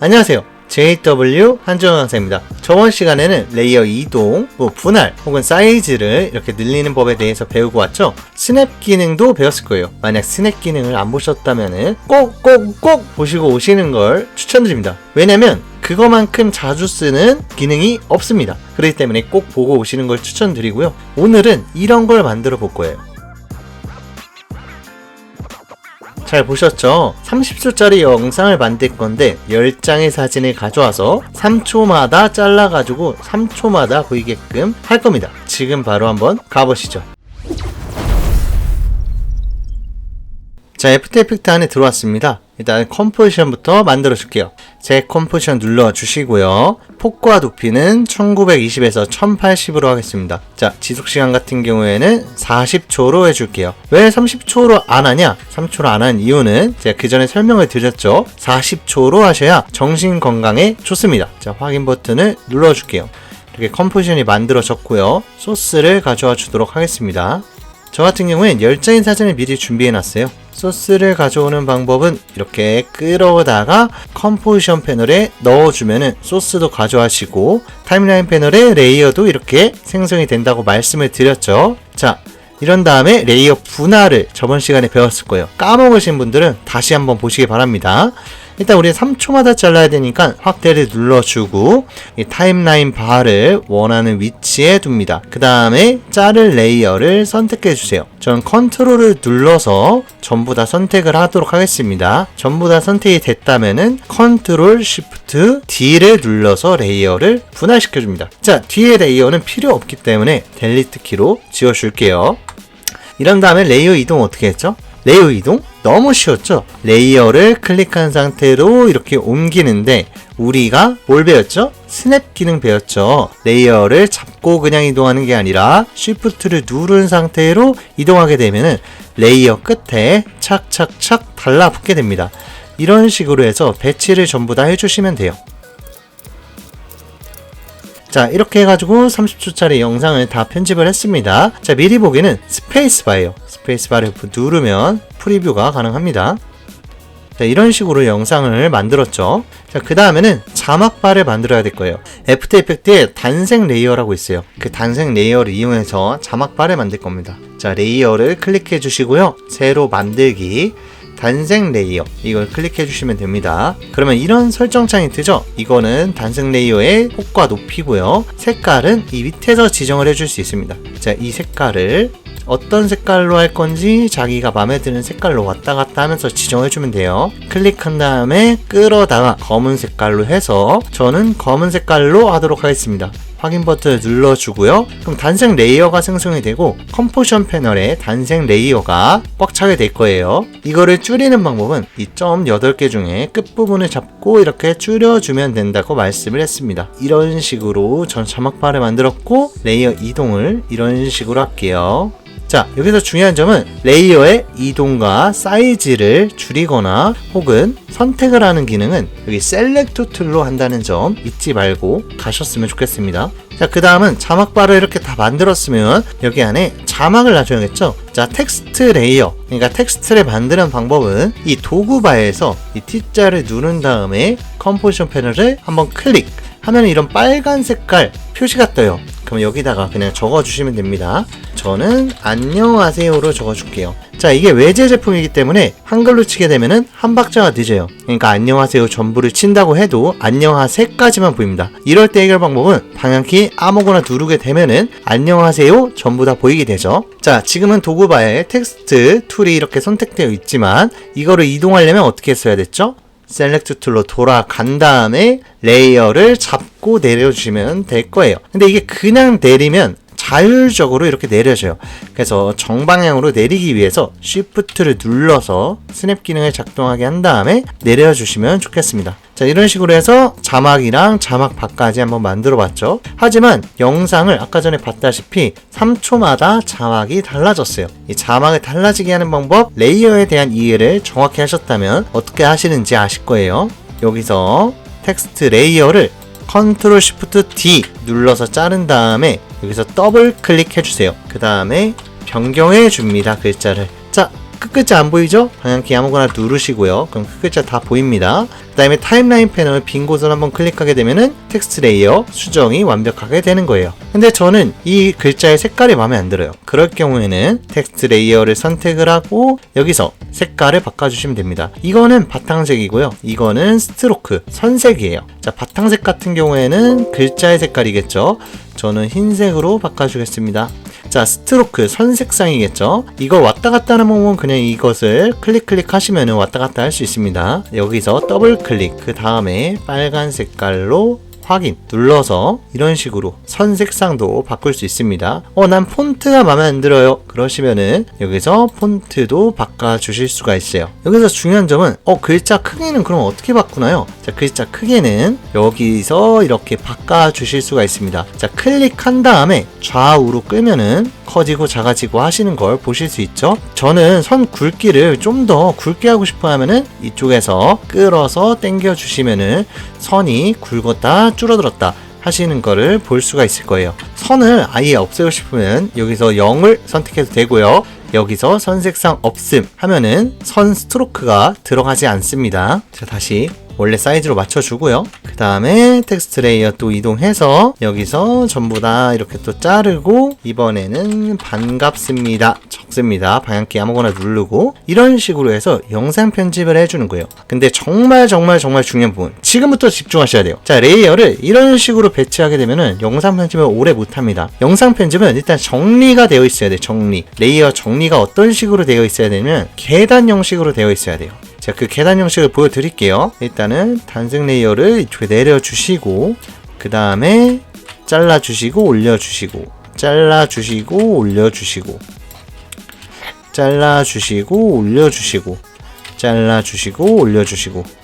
안녕하세요. JW 한정원 강사입니다. 저번 시간에는 레이어 이동, 뭐 분할 혹은 사이즈를 이렇게 늘리는 법에 대해서 배우고 왔죠. 스냅 기능도 배웠을 거예요. 만약 스냅 기능을 안 보셨다면 꼭꼭꼭 보시고 오시는 걸 추천드립니다. 왜냐면 그거만큼 자주 쓰는 기능이 없습니다. 그렇기 때문에 꼭 보고 오시는 걸 추천드리고요. 오늘은 이런 걸 만들어 볼 거예요. 잘 보셨죠? 30초짜리 영상을 만들 건데 10장의 사진을 가져와서 3초마다 잘라가지고 3초마다 보이게끔 할 겁니다. 지금 바로 한번 가보시죠. 자, 애프터 이펙트 안에 들어왔습니다. 일단 컴포지션부터 만들어 줄게요. 제 컴포지션 눌러 주시고요. 폭과 높이는 1920에서 1080으로 하겠습니다. 자, 지속 시간 같은 경우에는 40초로 해줄게요. 왜 30초로 안 하냐? 3초로 안 하는 이유는 제가 그 전에 설명을 드렸죠. 40초로 하셔야 정신 건강에 좋습니다. 자, 확인 버튼을 눌러 줄게요. 이렇게 컴포지션이 만들어졌고요. 소스를 가져와 주도록 하겠습니다. 저 같은 경우엔 10장의 사진을 미리 준비해 놨어요. 소스를 가져오는 방법은 이렇게 끌어다가 컴포지션 패널에 넣어주면 소스도 가져가시고 타임라인 패널에 레이어도 이렇게 생성이 된다고 말씀을 드렸죠. 자, 이런 다음에 레이어 분할을 저번 시간에 배웠을 거예요. 까먹으신 분들은 다시 한번 보시기 바랍니다. 일단 우리 3초마다 잘라야 되니까 확대를 눌러주고 이 타임라인 바를 원하는 위치에 둡니다. 그 다음에 자를 레이어를 선택해 주세요. 저는 컨트롤을 눌러서 전부 다 선택을 하도록 하겠습니다. 전부 다 선택이 됐다면은 컨트롤 시프트 D를 눌러서 레이어를 분할시켜 줍니다. 자, 뒤에 레이어는 필요 없기 때문에 델리트 키로 지워 줄게요. 이런 다음에 레이어 이동 어떻게 했죠? 레이어 이동? 너무 쉬웠죠? 레이어를 클릭한 상태로 이렇게 옮기는데 우리가 뭘 배웠죠? 스냅 기능 배웠죠. 레이어를 잡고 그냥 이동하는 게 아니라 쉬프트를 누른 상태로 이동하게 되면은 레이어 끝에 착착착 달라붙게 됩니다. 이런 식으로 해서 배치를 전부 다 해주시면 돼요. 자 이렇게 해가지고 30초짜리 영상을 다 편집을 했습니다 자 미리 보기는 스페이스바예요 스페이스바를 누르면 프리뷰가 가능합니다. 자 이런 식으로 영상을 만들었죠. 자 그 다음에는 자막바를 만들어야 될 거예요. 애프터 이펙트에 단색 레이어라고 있어요. 그 단색 레이어를 이용해서 자막바를 만들 겁니다. 자 레이어를 클릭해 주시고요. 새로 만들기 단색 레이어. 이걸 클릭해 주시면 됩니다. 그러면 이런 설정창이 뜨죠? 이거는 단색 레이어의 폭과 높이고요. 색깔은 이 밑에서 지정을 해줄 수 있습니다. 자이 색깔을 어떤 색깔로 할 건지 자기가 마음에 드는 색깔로 왔다 갔다 하면서 지정해 주면 돼요 클릭한 다음에 끌어다가 검은 색깔로 해서 저는 검은 색깔로 하도록 하겠습니다 확인 버튼을 눌러주고요. 그럼 단색 레이어가 생성이 되고 컴포션 패널에 단색 레이어가 꽉 차게 될 거예요. 이거를 줄이는 방법은 이 점 8개 중에 끝부분을 잡고 이렇게 줄여주면 된다고 말씀을 했습니다. 이런 식으로 전 자막바를 만들었고 레이어 이동을 이런 식으로 할게요. 자, 여기서 중요한 점은 레이어의 이동과 사이즈를 줄이거나 혹은 선택을 하는 기능은 여기 셀렉트 툴로 한다는 점 잊지 말고 가셨으면 좋겠습니다. 자, 그 다음은 자막바를 이렇게 다 만들었으면 여기 안에 자막을 놔줘야겠죠? 자, 텍스트 레이어. 그러니까 텍스트를 만드는 방법은 이 도구바에서 이 T자를 누른 다음에 컴포지션 패널을 한번 클릭. 하면 이런 빨간 색깔 표시가 떠요. 그럼 여기다가 그냥 적어주시면 됩니다. 저는 안녕하세요로 적어줄게요. 자, 이게 외제 제품이기 때문에 한글로 치게 되면은 한 박자가 늦어요. 그러니까 안녕하세요 전부를 친다고 해도 안녕하세까지만 보입니다. 이럴 때 해결 방법은 방향키 아무거나 누르게 되면은 안녕하세요 전부 다 보이게 되죠. 자, 지금은 도구바에 텍스트 툴이 이렇게 선택되어 있지만 이거를 이동하려면 어떻게 써야 됐죠? 셀렉트 툴로 돌아간 다음에 레이어를 잡고 내려주시면 될 거예요. 근데 이게 그냥 내리면 자율적으로 이렇게 내려져요. 그래서 정방향으로 내리기 위해서 Shift를 눌러서 스냅 기능을 작동하게 한 다음에 내려주시면 좋겠습니다. 자, 이런 식으로 해서 자막이랑 자막바까지 한번 만들어 봤죠. 하지만 영상을 아까 전에 봤다시피 3초마다 자막이 달라졌어요. 이 자막을 달라지게 하는 방법, 레이어에 대한 이해를 정확히 하셨다면 어떻게 하시는지 아실 거예요. 여기서 텍스트 레이어를 컨트롤 시프트 D 눌러서 자른 다음에 여기서 더블 클릭해 주세요. 그 다음에 변경해 줍니다. 글자를. 자, 끝글자 안 보이죠? 방향키 아무거나 누르시고요. 그럼 끝글자 다 보입니다. 그 다음에 타임라인 패널 빈 곳을 한번 클릭하게 되면은 텍스트 레이어 수정이 완벽하게 되는 거예요. 근데 저는 이 글자의 색깔이 마음에 안 들어요. 그럴 경우에는 텍스트 레이어를 선택을 하고 여기서 색깔을 바꿔주시면 됩니다. 이거는 바탕색이고요. 이거는 스트로크, 선색이에요. 자, 바탕색 같은 경우에는 글자의 색깔이겠죠. 저는 흰색으로 바꿔주겠습니다. 자, 스트로크 선색상이겠죠? 이거 왔다 갔다 하는 부분 그냥 이것을 클릭 클릭 하시면 왔다 갔다 할 수 있습니다. 여기서 더블 클릭, 그 다음에 빨간 색깔로 확인 눌러서 이런 식으로 선 색상도 바꿀 수 있습니다. 어, 난 폰트가 마음에 안 들어요. 그러시면은 여기서 폰트도 바꿔 주실 수가 있어요. 여기서 중요한 점은 어, 글자 크기는 그럼 어떻게 바꾸나요? 자, 글자 크기는 여기서 이렇게 바꿔 주실 수가 있습니다. 자, 클릭한 다음에 좌우로 끌면은 커지고 작아지고 하시는 걸 보실 수 있죠. 저는 선 굵기를 좀 더 굵게 하고 싶어 하면은 이쪽에서 끌어서 당겨 주시면은 선이 굵었다 줄어들었다 하시는 거를 볼 수가 있을 거예요. 선을 아예 없애고 싶으면 여기서 0을 선택해도 되고요. 여기서 선색상 없음 하면은 선 스트로크가 들어가지 않습니다. 자, 다시 원래 사이즈로 맞춰주고요. 그 다음에 텍스트 레이어 또 이동해서 여기서 전부 다 이렇게 또 자르고 이번에는 반갑습니다. 적습니다. 방향키 아무거나 누르고 이런 식으로 해서 영상 편집을 해주는 거예요. 근데 정말 정말 정말 중요한 부분 지금부터 집중하셔야 돼요. 자 레이어를 이런 식으로 배치하게 되면은 영상 편집을 오래 못합니다. 영상 편집은 일단 정리가 되어 있어야 돼요. 정리 레이어 정리가 어떤 식으로 되어 있어야 되면 계단 형식으로 되어 있어야 돼요. 자, 그 계단 형식을 보여드릴게요. 일단은 단색 레이어를 이쪽에 내려주시고, 그 다음에 잘라주시고, 올려주시고, 잘라주시고, 올려주시고, 잘라주시고, 올려주시고, 잘라주시고, 올려주시고.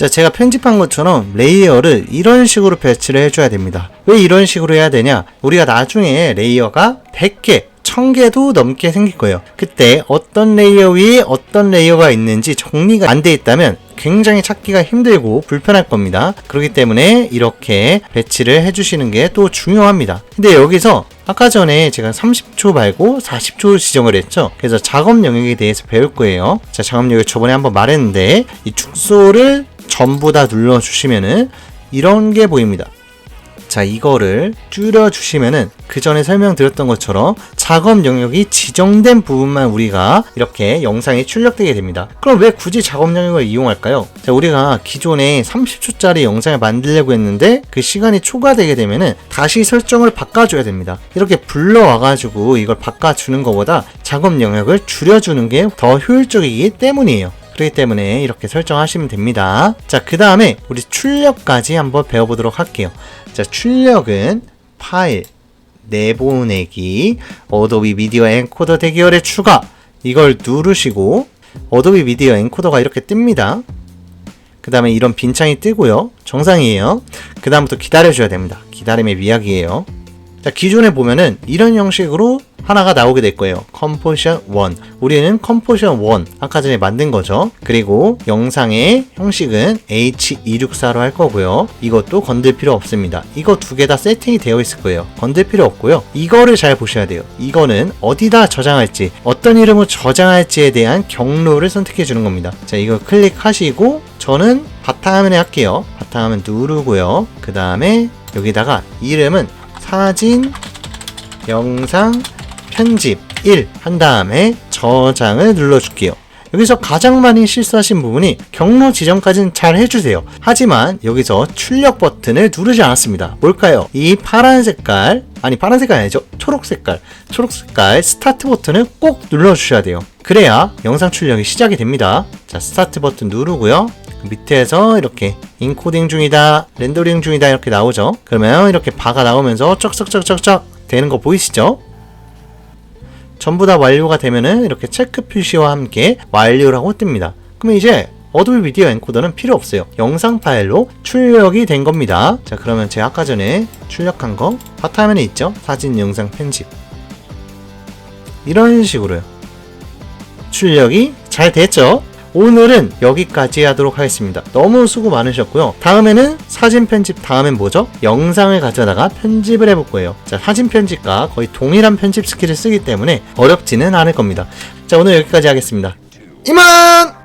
자, 제가 편집한 것처럼 레이어를 이런 식으로 배치를 해줘야 됩니다. 왜 이런 식으로 해야 되냐? 우리가 나중에 레이어가 100개, 1000개도 넘게 생길 거예요. 그때 어떤 레이어 위에 어떤 레이어가 있는지 정리가 안 돼 있다면 굉장히 찾기가 힘들고 불편할 겁니다. 그렇기 때문에 이렇게 배치를 해주시는 게 또 중요합니다. 근데 여기서 아까 전에 제가 30초 말고 40초 지정을 했죠. 그래서 작업 영역에 대해서 배울 거예요. 자, 작업 영역 저번에 한번 말했는데 이 축소를 전부 다 눌러주시면은 이런 게 보입니다. 자, 이거를 줄여주시면은 그 전에 설명드렸던 것처럼 작업 영역이 지정된 부분만 우리가 이렇게 영상이 출력되게 됩니다. 그럼 왜 굳이 작업 영역을 이용할까요? 자, 우리가 기존에 30초짜리 영상을 만들려고 했는데 그 시간이 초과되게 되면은 다시 설정을 바꿔줘야 됩니다. 이렇게 불러와가지고 이걸 바꿔주는 것보다 작업 영역을 줄여주는 게 더 효율적이기 때문이에요. 그렇기 때문에 이렇게 설정하시면 됩니다. 자, 그 다음에 우리 출력까지 한번 배워보도록 할게요. 자, 출력은 파일, 내보내기, 어도비 미디어 엔코더 대기열의 추가, 이걸 누르시고, 어도비 미디어 엔코더가 이렇게 뜹니다. 그 다음에 이런 빈 창이 뜨고요. 정상이에요. 그 다음부터 기다려줘야 됩니다. 기다림의 미학이에요. 자, 기존에 보면은 이런 형식으로 하나가 나오게 될 거예요. 컴포지션 1. 우리는 컴포지션 1 아까 전에 만든 거죠. 그리고 영상의 형식은 H264로 할 거고요. 이것도 건들 필요 없습니다. 이거 두 개 다 세팅이 되어 있을 거예요. 건들 필요 없고요. 이거를 잘 보셔야 돼요. 이거는 어디다 저장할지, 어떤 이름으로 저장할지에 대한 경로를 선택해 주는 겁니다. 자, 이거 클릭하시고 저는 바탕화면에 할게요. 바탕화면 누르고요. 그 다음에 여기다가 이름은 사진, 영상, 편집 1 한 다음에 저장을 눌러줄게요. 여기서 가장 많이 실수하신 부분이 경로 지정까지는 잘 해주세요. 하지만 여기서 출력 버튼을 누르지 않았습니다. 뭘까요? 이 파란 색깔, 아니 파란 색깔 아니죠? 초록 색깔, 초록 색깔 스타트 버튼을 꼭 눌러주셔야 돼요. 그래야 영상 출력이 시작이 됩니다. 자, 스타트 버튼 누르고요. 밑에서 이렇게 인코딩 중이다, 렌더링 중이다 이렇게 나오죠. 그러면 이렇게 바가 나오면서 쩍쩍쩍쩍쩍 되는 거 보이시죠? 전부 다 완료가 되면은 이렇게 체크 표시와 함께 완료라고 뜹니다. 그러면 이제 어도비 미디어 엔코더는 필요 없어요. 영상 파일로 출력이 된 겁니다. 자, 그러면 제가 아까 전에 출력한 거 바탕화면에 있죠? 사진, 영상, 편집. 이런 식으로요. 출력이 잘 됐죠? 오늘은 여기까지 하도록 하겠습니다. 너무 수고 많으셨고요. 다음에는 사진 편집, 다음엔 뭐죠? 영상을 가져다가 편집을 해볼 거예요. 자, 사진 편집과 거의 동일한 편집 스킬을 쓰기 때문에 어렵지는 않을 겁니다. 자, 오늘 여기까지 하겠습니다. 이만!